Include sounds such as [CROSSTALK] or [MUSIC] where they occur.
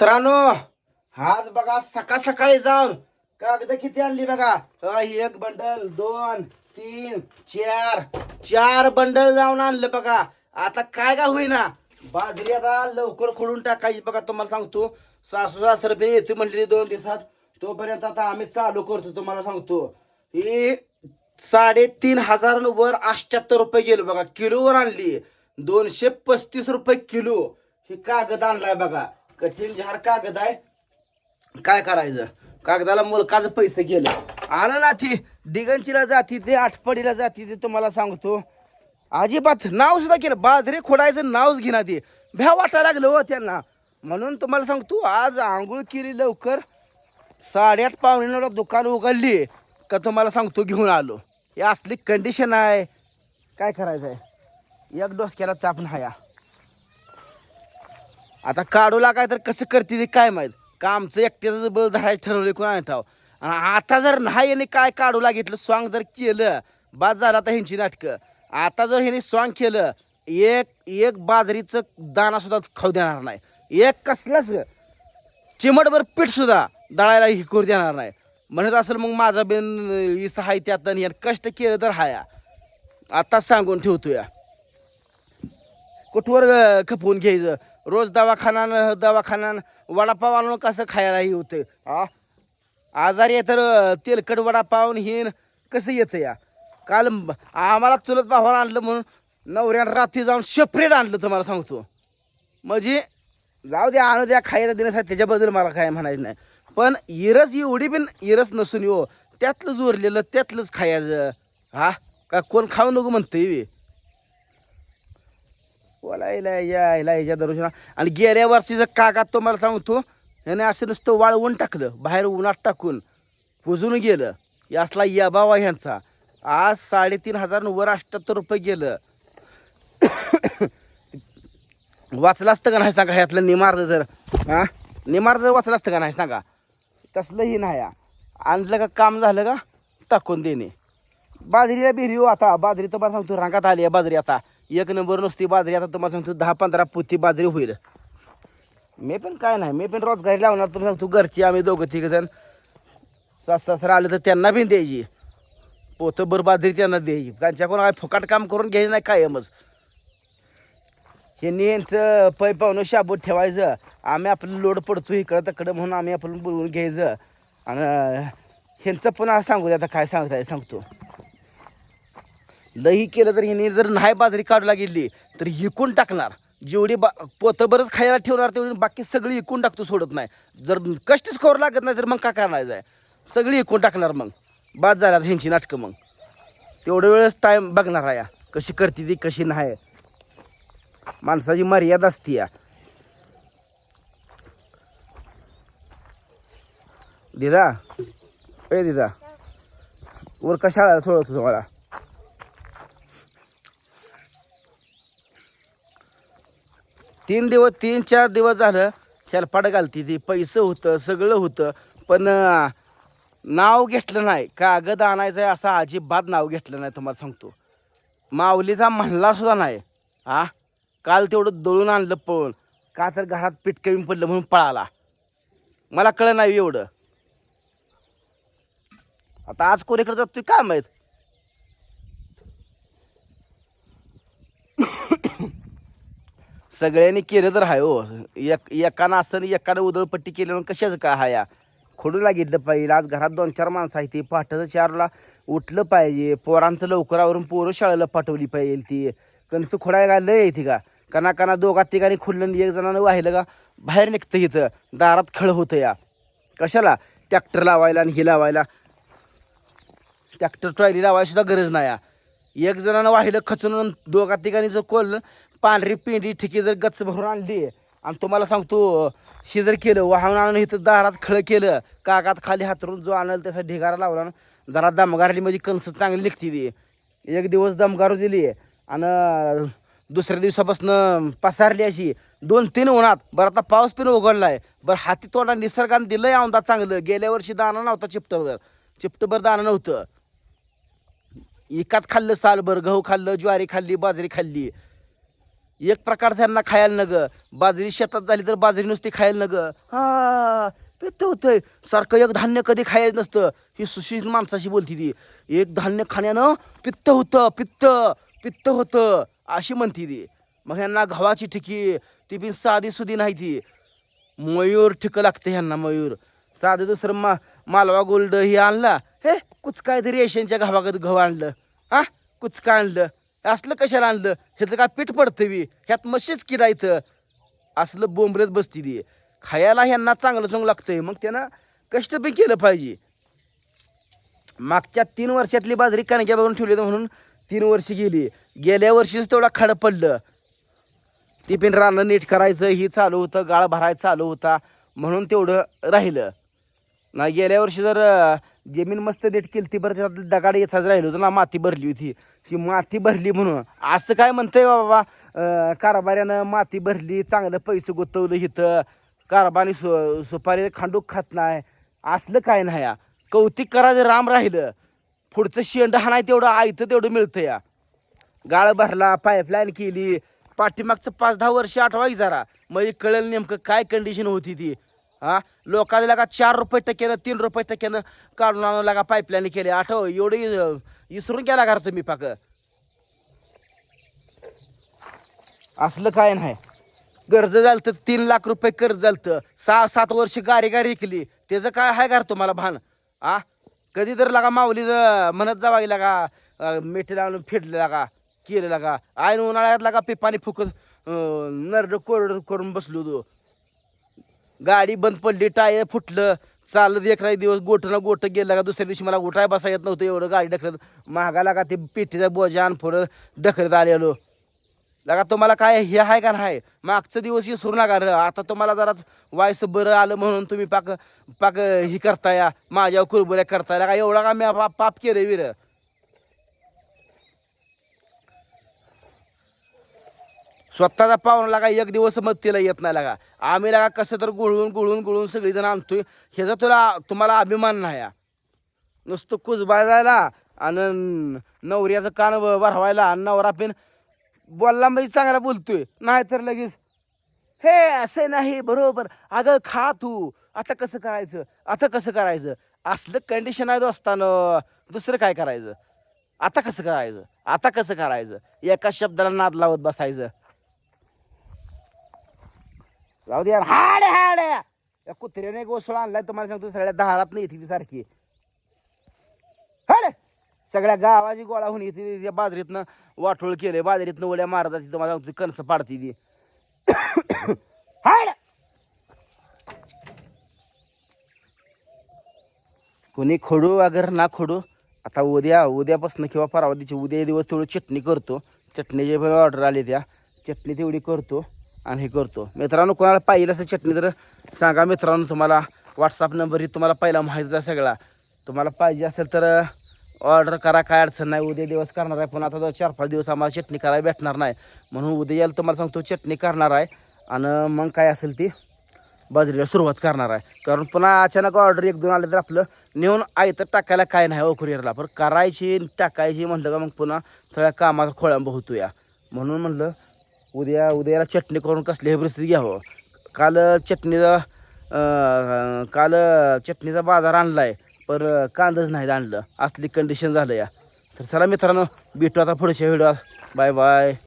मित्रांनो आज बघा सकाळ सकाळी जाऊन कागद किती आणली बघा? अ, एक बंडल दोन तीन चार. चार बंडल जाऊन आणलं बघा. आता काय का होईना बाजरी आता लवकर खोडून टाकायची बघा तुम्हाला सांगतो. सासू सासर बी येते म्हणली दोन दिवसात. तोपर्यंत आता आम्ही चालू करतो तुम्हाला सांगतो. ही साडेतीन हजार वर रुपये गेलो बघा. किलोवर आणली. दोनशे पस्तीस रुपये किलो. ही कागद आणलाय बघा. कठीण झार कागद आहे. काय करायचं? कागदाला मुलकाचं पैसे गेले. आण ना ती डिगंचीला जाती ते आठपडीला जाती ते तुम्हाला सांगतो. अजिबात नाव सुद्धा केलं बाजरी खोडायचं नावच घेणार ते. भ्या वाटायला लागलं हो त्यांना. म्हणून तुम्हाला सांगतो आज आंघोळ केली लवकर. साडेआठ पावणेला दुकान उघडली. का तुम्हाला सांगतो घेऊन आलो. हे असली कंडिशन आहे. काय करायचं आहे एक डोसक्याला ताप नाही हा. आता काढूला काय तर कसं करते ते काय माहीत? का आमचं एकट्याचं बळ धरायचं ठरवलं कोणा ठाव? आणि आता जर नाही याने काय काढूला घेतलं सॉंग जर केलं बाद झालं आता ह्यांची नाटकं. आता जर ह्याने सॉंग केलं एक एक बाजरीचं दाना सुद्धा खाऊ देणार नाही. एक कसलंच चिमटभर पीठ सुद्धा दळायला ही करू देणार नाही. म्हणत असेल मग माझा बेन इस हाय त्यात आणि यानं कष्ट केलं तर हाया. आताच सांगून ठेवतो या कुठवर खपवून घ्यायचं? रोज दवाखाना दवाखाना वडापाव आणून कसं खायलाही होतं आ? आजारी तर तेलकट वडापाव न कसं येतं या? काल आम्हाला चुलत भावाला आणलं म्हणून नवऱ्यानं रात्री जाऊन शेपरेट आणलं तुम्हाला सांगतो. म्हणजे जाऊ द्या आणू द्या खायला देण्यासाठी त्याच्याबद्दल मला काय म्हणायचं नाही. पण इरस एवढी पण इरस नसून हो त्यातलंच उरलेलं त्यातलंच खायचं हा? का कोण खाऊ नको म्हणतंय बे. यायला याच्या दरोजना आणि गेल्या वर्षीचं काकात तुम्हाला सांगतो याने असं नुसतं वाळवून टाकलं बाहेर उन्हात टाकून. पुजून गेलं. यासला याबावा ह्यांचा. आज साडेतीन हजार वर अठ्याहत्तर रुपये गेलं. [COUGHS] वाचलं असतं का नाही सांगा? ह्यातलं निमार्द जर हा? निमार्द जर वाचलं असतं का नाही सांगा? तसलंही नाही आणलं का काम झालं का? टाकून देणे. बाजरीला बिरी हो आता. बाजरी तर मला सांगतो रांगात आली आहे बाजरी आता. एक नंबर नुसती बाजरी आता तुम्हाला सांगतो दहा पंधरा पुती बाजरी होईल. मी पण काय नाही मी पण रोजगारी लावणार तुम्ही सांगतो घरची आम्ही दोघं तिघ जण सास सासरा आले तर त्यांना बी द्यायची. पोतभर बाजरी त्यांना द्यायची. त्यांच्याकडून आम्ही फुकाट काम करून घ्यायचं नाही कायमच. ह्यांनी यांचं पै पाहुणं शाबूत ठेवायचं. आम्ही आपलं लोड पडतो इकडं तिकडं म्हणून आम्ही आपण बोलवून घ्यायचं. आणि ह्यांचं पुन्हा सांगू दे आता काय सांगताय सांगतो. दही केलं तर ह्यांनी जर नाही बाजरी काढूला गेली तर इकून टाकणार. जेवढी बा पोतभरच खायला ठेवणार तेवढी बाकी सगळी इकून टाकतो सोडत नाही. जर कष्टच खोर लागत नाही तर मग काय करायचं आहे सगळी इकून टाकणार मग. बाद झाल्यात ह्यांची नाटकं मग. तेवढ्या वेळेस टाईम बघणार आहे कशी करते ती कशी नाही. माणसाची मर्यादा असते या. दिदा? ए दिदा. वर कशाला थोडं तुम्हाला तीन दिवस तीन चार दिवस झालं खेळपाट घालती ती. पैसं होतं सगळं होतं. पण नाव घेतलं नाही. कागद आणायचं आहे असं अजिबात नाव घेतलं नाही तुम्हाला सांगतो. माऊलीचा म्हणला सुद्धा नाही. हा काल तेवढं दळून आणलं पळून का तर घरात पीठ कमी पडलं म्हणून पळाला. मला कळलं नाही एवढं. आता आज कोणीकडे जातोय? काय माहीत? सगळ्यांनी केलं तर हाय हो. एक एकानं असं एकानं उधळपट्टी केली म्हणून कशाचं काय हाया खोडूला घेतलं पाहिजे. आज घरात दोन चार माणसं आहेत ती. पहाटेचं चारला उठलं पाहिजे. पोरांचं लवकरावरून पोरं शाळेला पाठवली पाहिजे ती. कणसं खोडायला लय येते का? कना कना दोघा तिघांनी खुडलं आणि एक जणानं वाहिलं का? बाहेर निघतं इथं. दारात खळ होतं या. कशाला? ट्रॅक्टर लावायला आणि हे लावायला. ट्रॅक्टर ट्रॉयली लावायला सुद्धा गरज नाही या. एक जणानं वाहिलं खचून दोघा तिघांनी जर कोल पांढरी पिंडी ठिकी जर गच्च भरून आणली आणि तुम्हाला सांगतो हे जर केलं वाहून आणून इथं दारात खळ केलं काकात खाली हातरून जो आणलं त्याचा ढिगारा लावला ना जरा दमगारली म्हणजे कणस चांगली निघते ती. एक दिवस दमगारू दिली आणि दुसऱ्या दिवसापासून पसारली अशी दोन तीन उन्हात. बरं आता पाऊस पण उघडलाय. बरं हाती तोंडा निसर्गाने दिलंय औंदा चांगलं. गेल्या वर्षी दाना नव्हता चिपटभर. चिपटभर दाना नव्हतं. एकात खाल्लं सालभर गहू खाल्लं ज्वारी खाल्ली बाजरी खाल्ली. एक प्रकार त्यांना खायला न बाजरी शेतात झाली तर बाजरी नुसती खायला न हा पित्त होतंय. सारखं एक धान्य कधी खायचं नसतं. ही सुशील माणसाशी बोलती ती. एक धान्य खाण्यानं पित्त होतं पित्त पित्त होतं अशी म्हणती ती. मग ह्यांना घवाची ठिकी ती बी साधी सुधी नाही ती. मयूर ठिक लागते ह्यांना मयूर. साधं दुसरं मा मालवा गोल्ड हे आणला. हे कुचकाय तरी एशियनच्या गव्हागत गहू आणलं. हा कुचका आणलं. असलं कशाला आणलं? ह्याचं काय पीठ पडतं बी? ह्यात मशीच किडायचं असलं बोंबरेत बसती ती. खायला ह्यांना चांगलं चांगलं लागतंय. मग त्यांना कष्ट बी केलं पाहिजे. मागच्या तीन वर्षातली बाजरी कणक्या बघून ठेवली होती म्हणून तीन वर्ष गेली. गेल्या वर्षीच तेवढा खडं पडलं. ती पण रानं नीट करायचं ही चालू होतं गाळ भरायचं चालू होता म्हणून तेवढं राहिलं. ना गेल्या वर्षी जर जमीन मस्त देट केली ती बरं त्यात दगाड येताच राहिलो होतं ना माती भरली होती. ती माती भरली म्हणून. असं काय म्हणतंय बाबा कारभाऱ्यानं माती भरली चांगलं पैसे गुंतवलं इथं. कारभारी सु सुपारी खांडूक खात नाही. असलं काय नाही या. कौतिक करायचं राम राहिलं. पुढचं शेंड हा नाही तेवढं आयतं तेवढं मिळतं या. गाळ भरला पाईपलाईन केली. पाठीमागचं पाच दहा वर्ष आठवायची जरा. म्हणजे कळेल नेमकं काय कंडिशन होती ती. हा? लोकांना लागा चार रुपये टक्क्यानं तीन रुपये टक्क्यानं काढून आणून लागा पाईपलाईन केली. आठव एवढी विसरून गेला का रे तुम्ही पाक? असलं काय नाही. कर्ज झालं तर तीन लाख रुपये कर्ज झालं सहा सात वर्ष गारी गारी केली त्याचं काय आहे का तुम्हाला भान? आ कधी तर लागा माऊली म्हणत जावा लागा मिठी लावून फेडलं लागा केलं लागा. आईन उन्हाळ्यात लागा पिपाने फुकत नरड कोरड करून बसलो तो गाडी बंद पडली टायर फुटलं चालत एक दिवस गोठं ना गोठं गेलं का दुसऱ्या दिवशी मला उठाय बसा येत नव्हतं एवढं गाडी ढकलत. महागाला का ते पेटीचा बोजा आणि पुढं ढकलत आलेलो. लगा तुम्हाला काय हे आहे का नाही? मागचं दिवस विसरू नका र. आता तुम्हाला जरा वायस बरं आलं म्हणून तुम्ही पाक पाक ही करताय माझ्यावर कुरबुऱ्या करताय. लगा एवढा का मी पाप पाप केलं विर? स्वतःचा पाहुणा लागा एक दिवस मग तिला येत नाही लागा. आम्ही लागा कसं तर गुळून गुळून गुळून सगळीजण आणतोय. ह्याचा तुला तुम्हाला अभिमान नाही नुसतं कुस जायला आणि नवऱ्याचं कान भरवायला आणि नवरा पिन बोलला म्हणजे चांगला बोलतोय. नाही तर लगेच हे असं नाही बरोबर. अगं खा तू. आता कसं करायचं? आता कसं करायचं? असलं कंडिशन आहे दोस्तानं. दुसरं काय करायचं? आता कसं करायचं? आता कसं करायचं? एका शब्दाला नाद लावत बसायचं. जाऊ दे यार. हाड हाड. या कुत्र्याने गोसळ आणलाय तुम्हाला सांगतो सगळ्या दहारात नाही येते ती सारखी. हाड. सगळ्या गावाची गोळा होऊन येते त्या बाजरीतनं वाटोळ केले बाजरीतनं उड्या मारतात ती तुम्हाला सांगतो कणसं पाडते ती. हाड. कोणी खोडू अगर ना खोडू आता उद्या उद्यापासून किंवा परवादीची उद्या दिवस तेवढं चटणी करतो. चटणीचे पण ऑर्डर आली त्या. चटणी तेवढी करतो. आणि हे करतो. मित्रांनो कोणाला पाहिजे असं चटणी तर सांगा. मित्रांनो तुम्हाला व्हॉट्सअप नंबर ही तुम्हाला पहिला माहितीच आहे सगळा. तुम्हाला पाहिजे असेल तर ऑर्डर करा. काय अडचण नाही. उद्या दिवस करणार आहे. पण आता जर चार पाच दिवस आम्हाला चटणी करायला भेटणार नाही. म्हणून उद्या यायला तुम्हाला सांगतो चटणी करणार आहे. आणि मग काय असेल ती बाजरीला सुरुवात करणार आहे. कारण पुन्हा अचानक ऑर्डर एक दोन आले तर आपलं नेऊन आई तर टाकायला काय नाही हो कुरिअरला पण करायची टाकायची म्हटलं का मग पुन्हा सगळ्या कामात खोळंब होतो या म्हणून म्हणलं उद्या उद्याला चटणी करून कसली परिस्थिती घ्यावं. काल चटणीचा काल चटणीचा बाजार आणला आहे पर कांदाच नाही आणलं. असली कंडिशन झालं या. तर चला मित्रांनो भेटू आता पुढच्या व्हिडिओ बाय बाय